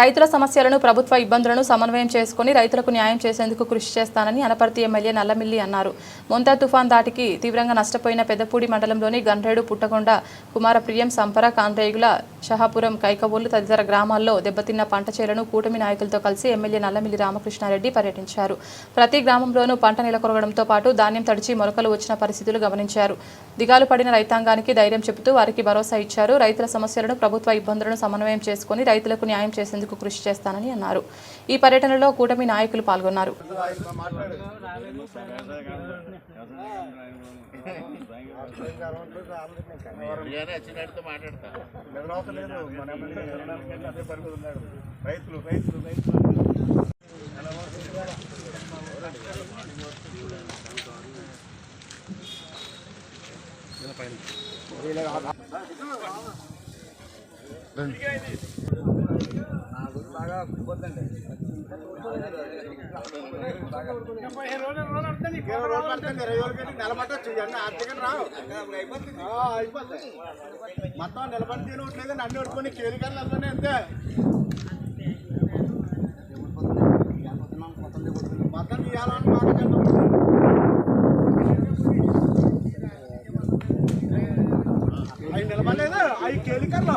రైతుల సమస్యలను ప్రభుత్వ ఇబ్బందులను సమన్వయం చేసుకుని రైతులకు న్యాయం చేసేందుకు కృషి చేస్తానని అనపర్తి ఎమ్మెల్యే నల్లమిల్లి అన్నారు. మొంతా తుఫాన్ దాటికి తీవ్రంగా నష్టపోయిన పెద్దపూడి మండలంలోని గన్రేడు పుట్టకొండ కుమారప్రియం సంపర కాండ్రేగుల షహాపురం కైకవోలు తదితర గ్రామాల్లో దెబ్బతిన్న పంట చేలను కూటమి నాయకులతో కలిసి ఎమ్మెల్యే నల్లమిల్లి రామకృష్ణారెడ్డి పర్యటించారు. ప్రతి గ్రామంలోనూ పంట నెలకొరగడంతో పాటు ధాన్యం తడిచి మొలకలు వచ్చిన పరిస్థితులు గమనించారు. దిగాలు పడిన రైతాంగానికి ధైర్యం చెబుతూ వారికి భరోసా ఇచ్చారు. రైతుల సమస్యలను ప్రభుత్వ ఇబ్బందులను సమన్వయం చేసుకుని రైతులకు న్యాయం చేసేందుకు కృషి చేస్తానని అన్నారు. ఈ పర్యటనలో కూటమి నాయకులు పాల్గొన్నారు. బిర్యానీ ఉన్నాడు రైతులు రైతులు రైతులు మొత్తం నిలబడి తినట్లేదు నన్ను ఓడుకొని కేలికలు నిలబడి అంతే మొత్తం తీయాలని మాట అవి నిలబడలేదు అవి కేలికర్లు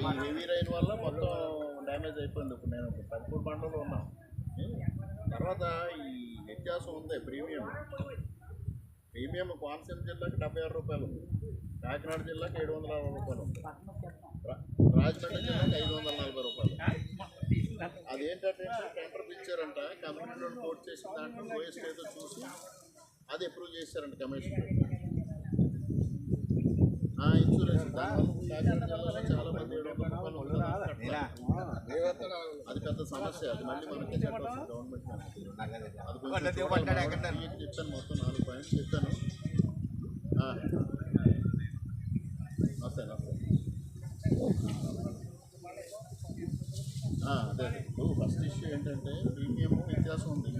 ఈ హెవీ రైన్ వల్ల మొత్తం డ్యామేజ్ అయిపోయింది ఇప్పుడు నేను పదమూడు పంటలో ఉన్నాం తర్వాత ఈ వ్యత్యాసం ఉంది ప్రీమియం ప్రీమియం కోనసీమ జిల్లాకి డెబ్బై ఆరు రూపాయలు ఉంది కాకినాడ జిల్లాకి ఏడు వందల అరవై రూపాయలు ఉంది రాజమండ్రి జిల్లాకి ఐదు వందల నలభై రూపాయలు అదేంటంటే టెండర్ పిలిచారంట కమిషనర్ కోర్టు చేసిన దాంట్లో లోయెస్ట్ ఏదో చూసి అది అప్రూవ్ చేశారంట కమిషన్ అది పెద్ద సమస్య అది. మళ్ళీ మనకి గవర్నమెంట్ చెప్పాను మొత్తం నాలుగు పాయింట్స్ చెప్పాను వస్తాను వస్తాను అదే ఫస్ట్ ఇష్యూ ఏంటంటే ప్రీమియం వ్యత్యాసం ఉంది.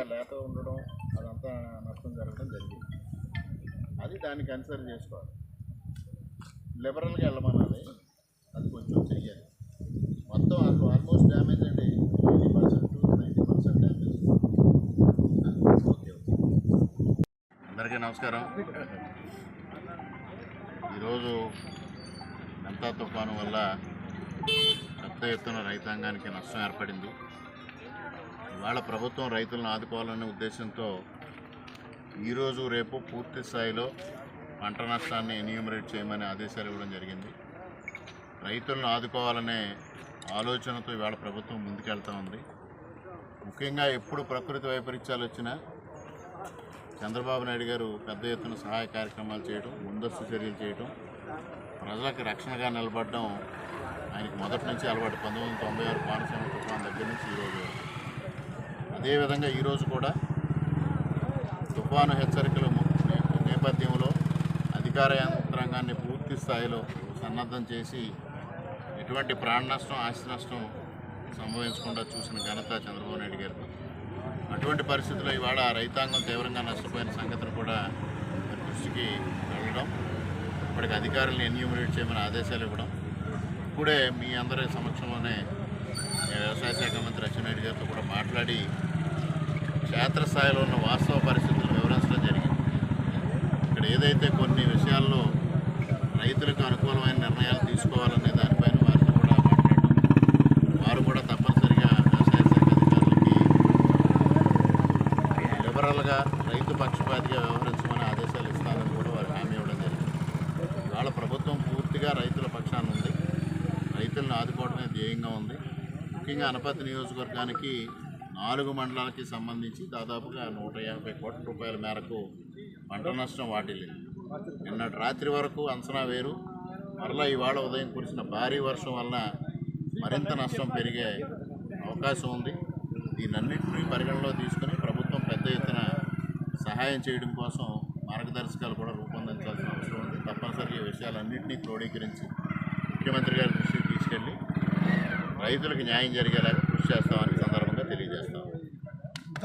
లేత ఉండడం అదంతా నష్టం జరగడం జరిగింది. అది దాన్ని కన్సిడర్ చేసుకోవాలి. లిబరల్గా వెళ్ళమనాలి. అది కొంచెం చెయ్యాలి. మొత్తం అసలు ఆల్మోస్ట్ డ్యామేజ్ అండి. Eighty percent ninety percent damage. Okay అందరికీ నమస్కారం. ఈరోజు మెంతా తుఫాను వల్ల పెద్ద ఎత్తున రైతాంగానికి నష్టం ఏర్పడింది. ఇవాళ ప్రభుత్వం రైతులను ఆదుకోవాలనే ఉద్దేశంతో ఈరోజు రేపు పూర్తి స్థాయిలో పంట నష్టాన్ని ఎన్యూమరేట్ చేయమని ఆదేశాలు ఇవ్వడం జరిగింది. రైతులను ఆదుకోవాలనే ఆలోచనతో ఇవాళ ప్రభుత్వం ముందుకెళ్తా ఉంది. ముఖ్యంగా ఎప్పుడు ప్రకృతి వైపరీత్యాలు వచ్చినా చంద్రబాబు నాయుడు గారు పెద్ద ఎత్తున సహాయ కార్యక్రమాలు చేయడం ముందస్తు చర్యలు చేయడం ప్రజలకు రక్షణగా నిలబడడం ఆయనకు మొదటి నుంచి అలవాటు. పంతొమ్మిది వందల తొంభై ఆరు కోనసీమ తుఫాన్ దగ్గర నుంచి ఈరోజు అదేవిధంగా ఈరోజు కూడా తుఫాను హెచ్చరికల నేపథ్యంలో అధికార యంత్రాంగాన్ని పూర్తి స్థాయిలో సన్నద్ధం చేసి ఎటువంటి ప్రాణ నష్టం ఆస్తి నష్టం సంభవించకుండా చూసిన ఘనత చంద్రబాబు నాయుడు గారు అటువంటి పరిస్థితుల్లో ఇవాళ రైతాంగం తీవ్రంగా నష్టపోయిన సంగతిని కూడా దృష్టికి వెళ్ళడం ఇప్పటికి అధికారులను ఎన్యూమరేట్ చేయమని ఆదేశాలు ఇవ్వడం ఇప్పుడే మీ అందరి సమక్షంలోనే వ్యవసాయ శాఖ మంత్రి అచ్చెన్నాయుడు గారితో కూడా మాట్లాడి క్షేత్రస్థాయిలో ఉన్న వాస్తవ పరిస్థితులు వివరించడం జరిగింది. ఇక్కడ ఏదైతే కొన్ని విషయాల్లో రైతులకు అనుకూలమైన నిర్ణయాలు తీసుకోవాలనే దానిపైన వారిని కూడా మాట్లాడడం వారు కూడా తప్పనిసరిగా వ్యవసాయ శాఖ అధికారులకి లిబరల్గా రైతు పక్షపాతిగా వ్యవహరించమని ఆదేశాలు ఇస్తానని కూడా వారు హామీ ఇవ్వడం జరిగింది. ఇవాళ ప్రభుత్వం పూర్తిగా రైతుల పక్షాన ఉంది. రైతులను ఆదుకోవడమే ధ్యేయంగా ఉంది. ముఖ్యంగా అనపతి నియోజకవర్గానికి నాలుగు మండలాలకి సంబంధించి దాదాపుగా నూట యాభై కోట్ల రూపాయల మేరకు పంట నష్టం వాటిల్లింది నిన్నటి రాత్రి వరకు అంచనా వేరు. మరలా ఇవాళ ఉదయం కురిసిన భారీ వర్షం వలన మరింత నష్టం పెరిగే అవకాశం ఉంది. దీనన్నింటినీ పరిగణలో తీసుకుని ప్రభుత్వం పెద్ద ఎత్తున సహాయం చేయడం కోసం మార్గదర్శకాలు కూడా రూపొందించాల్సిన అవసరం ఉంది. తప్పనిసరిగా ఈ విషయాలన్నింటినీ క్రోడీకరించి ముఖ్యమంత్రి గారి దృష్టికి తీసుకెళ్ళి రైతులకు న్యాయం జరిగేలాగా కృషి చేస్తామని సందర్భం సందర్భంగా తెలియజేస్తాం.